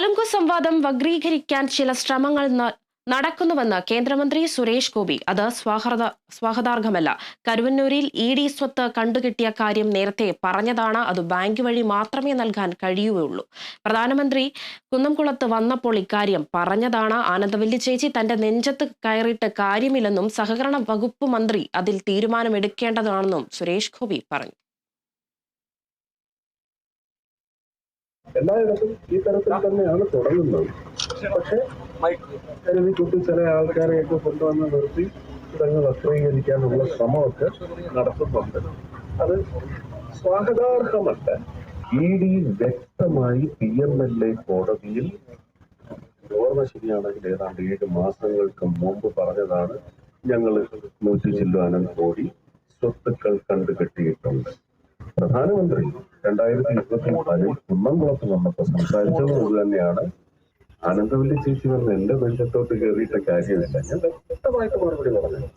കലുങ്കു സംവാദം വക്രീകരിക്കാൻ ചില ശ്രമങ്ങൾ നടക്കുന്നുവെന്ന് കേന്ദ്രമന്ത്രി സുരേഷ് ഗോപി. അത് സ്വാഗത സ്വാഗതാർഹമല്ല. കരുവന്നൂരിൽ ഇ ഡി സ്വത്ത് കണ്ടുകിട്ടിയ കാര്യം നേരത്തെ പറഞ്ഞതാണ്. അത് ബാങ്ക് വഴി മാത്രമേ നൽകാൻ കഴിയുകയുള്ളൂ. പ്രധാനമന്ത്രി കുന്നംകുളത്ത് വന്നപ്പോൾ ഇക്കാര്യം പറഞ്ഞതാണ്. ആനന്ദവല്ലി ചേച്ചി തന്റെ നെഞ്ചത്ത് കയറിയിട്ട് കാര്യമില്ലെന്നും സഹകരണ വകുപ്പ് മന്ത്രി അതിൽ തീരുമാനമെടുക്കേണ്ടതാണെന്നും സുരേഷ് ഗോപി പറഞ്ഞു. എല്ലായിടത്തും ഈ തരത്തിൽ തന്നെയാണ് തുടങ്ങുന്നത്. പക്ഷെ കരുതി കുട്ടി ചില ആൾക്കാരെയൊക്കെ കൊണ്ടുവന്ന് നിർത്തി ഇതങ്ങ് വസ്ത്രീകരിക്കാനുള്ള ശ്രമമൊക്കെ നടത്തുന്നുണ്ട്. അത് സ്വാഗതാർഹമല്ല. ഇ ഡി വ്യക്തമായി പി എം എൽ എ കോടതിയിൽ ഓർമ്മ ശരിയാണെങ്കിൽ ഏതാണ്ട് ഏഴ് മാസങ്ങൾക്ക് മുമ്പ് പറഞ്ഞതാണ് ഞങ്ങൾ നൂറ്റി ചില്ലാനം കോടി സ്വത്തുക്കൾ കണ്ടുകെട്ടിയിട്ടുണ്ട്. പ്രധാനമന്ത്രി രണ്ടായിരത്തി ഇരുപത്തി നാലിൽ കുന്നംകുളത്ത് വന്നപ്പോൾ സംസാരിച്ചത് പോലെ തന്നെയാണ്. ആനന്ദവല്ലി ചേച്ചി വന്ന് എന്റെ നെഞ്ചത്തോട്ട് കയറിയിട്ട കാര്യമില്ല. ഞാൻ വ്യക്തമായിട്ട് മറുപടി പറഞ്ഞു